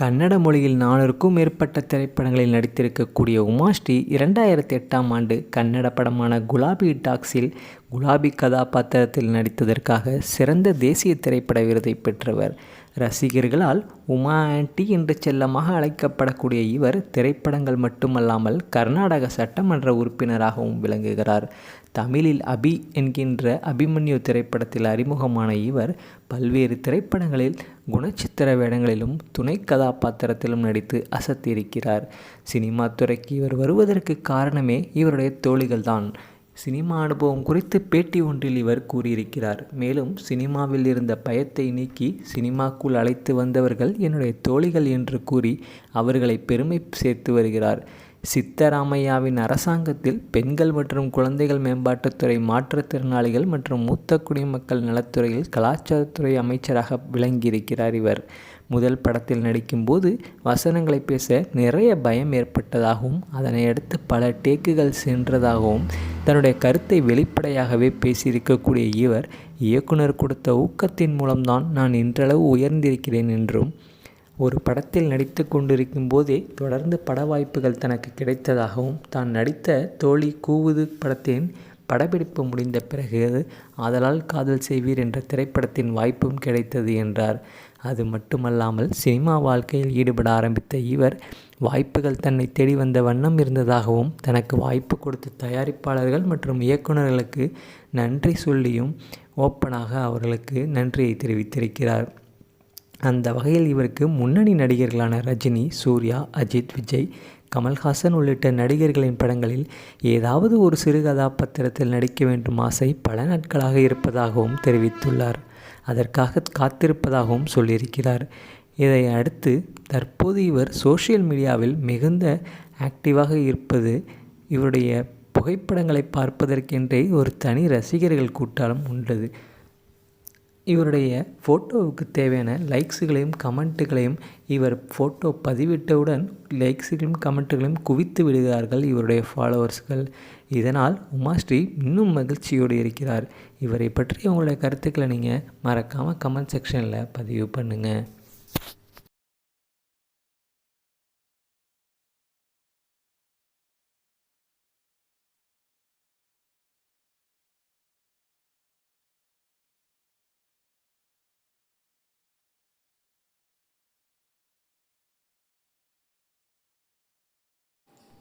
கன்னட மொழியில் நானூறுக்கும் மேற்பட்ட திரைப்படங்களில் நடித்திருக்கக்கூடிய உமாஸ்ரீ இரண்டாயிரத்தி எட்டாம் ஆண்டு கன்னட படமான குலாபி டாக்ஸில் குலாபி கதாபாத்திரத்தில் நடித்ததற்காக சிறந்த தேசிய திரைப்பட விருதை பெற்றவர். ரசிகர்களால் உமா ஆண்டி என்று செல்லமாக அழைக்கப்படக்கூடிய இவர் திரைப்படங்கள் மட்டுமல்லாமல் கர்நாடக சட்டமன்ற உறுப்பினராகவும் விளங்குகிறார். தமிழில் அபி என்கின்ற அபிமன்யு திரைப்படத்தில் அறிமுகமான இவர் பல்வேறு திரைப்படங்களில் குணச்சித்திர வேடங்களிலும் துணை கதாபாத்திரத்திலும் நடித்து அசத்தியிருக்கிறார். சினிமா துறைக்கு இவர் வருவதற்கு காரணமே இவருடைய தோழிகள்தான். சினிமா அனுபவம் குறித்து பேட்டி ஒன்றில் இவர் கூறியிருக்கிறார். மேலும் சினிமாவில் இருந்த பயத்தை நீக்கி சினிமாக்குள் அழைத்து வந்தவர்கள் என்னுடைய தோழிகள் என்று கூறி அவர்களை பெருமை சேர்த்து வருகிறார். சித்தராமையாவின் அரசாங்கத்தில் பெண்கள் மற்றும் குழந்தைகள் மேம்பாட்டுத்துறை மாற்றுத்திறனாளிகள் மற்றும் மூத்த குடிமக்கள் நலத்துறையில் கலாச்சாரத்துறை அமைச்சராக விளங்கியிருக்கிறார் இவர். முதல் படத்தில் நடிக்கும்போது வசனங்களை பேச நிறைய பயம் ஏற்பட்டதாகவும் அதனை அடுத்து பல டேக்குகள் சென்றதாகவும் தன்னுடைய கருத்தை வெளிப்படையாகவே பேசியிருக்கக்கூடிய இவர் இயக்குனர் கொடுத்த ஊக்கத்தின் மூலம்தான் நான் இன்றளவு உயர்ந்திருக்கிறேன் என்றும் ஒரு படத்தில் நடித்து கொண்டிருக்கும் போதே தொடர்ந்து பட வாய்ப்புகள் தனக்கு கிடைத்ததாகவும் தான் நடித்த தோழி கூவுது படத்தின் படப்பிடிப்பு முடிந்த பிறகு ஆதலால் காதல் செய்வீர் என்ற திரைப்படத்தின் வாய்ப்பும் கிடைத்தது என்றார். அது மட்டுமல்லாமல் சினிமா வாழ்க்கையில் ஈடுபட ஆரம்பித்த இவர் வாய்ப்புகள் தன்னை தேடி வந்த வண்ணம் இருந்ததாகவும் தனக்கு வாய்ப்பு கொடுத்த தயாரிப்பாளர்கள் மற்றும் இயக்குநர்களுக்கு நன்றி சொல்லியும் ஓப்பனாக அவர்களுக்கு நன்றியை தெரிவித்திருக்கிறார். அந்த வகையில் இவருக்கு முன்னணி நடிகர்களான ரஜினி சூர்யா அஜித் விஜய் கமல்ஹாசன் உள்ளிட்ட நடிகர்களின் படங்களில் ஏதாவது ஒரு சிறு கதாபாத்திரத்தில் நடிக்க வேண்டும் ஆசை பல நாட்களாக இருப்பதாகவும் தெரிவித்துள்ளார். அதற்காக காத்திருப்பதாகவும் சொல்லியிருக்கிறார். இதை அடுத்து தற்போது இவர் சோஷியல் மீடியாவில் மிகுந்த ஆக்டிவாக இருப்பது இவருடைய புகைப்படங்களை பார்ப்பதற்கென்றே ஒரு தனி ரசிகர்கள் கூட்டாலும் உள்ளது இவருடைய ஃபோட்டோவுக்கு தேவையான லைக்ஸுகளையும் கமெண்ட்டுகளையும் இவர் ஃபோட்டோ பதிவிட்டவுடன் லைக்ஸுகளையும் கமெண்ட்டுகளையும் குவித்து விடுகிறார்கள் இவருடைய ஃபாலோவர்ஸ்கள் இதனால் உமாஸ்ரீ இன்னும் மகிழ்ச்சியோடு இருக்கிறார். இவரை பற்றி உங்களுடைய கருத்துக்களை நீங்கள் மறக்காமல் கமெண்ட் செக்ஷனில் பதிவு பண்ணுங்கள்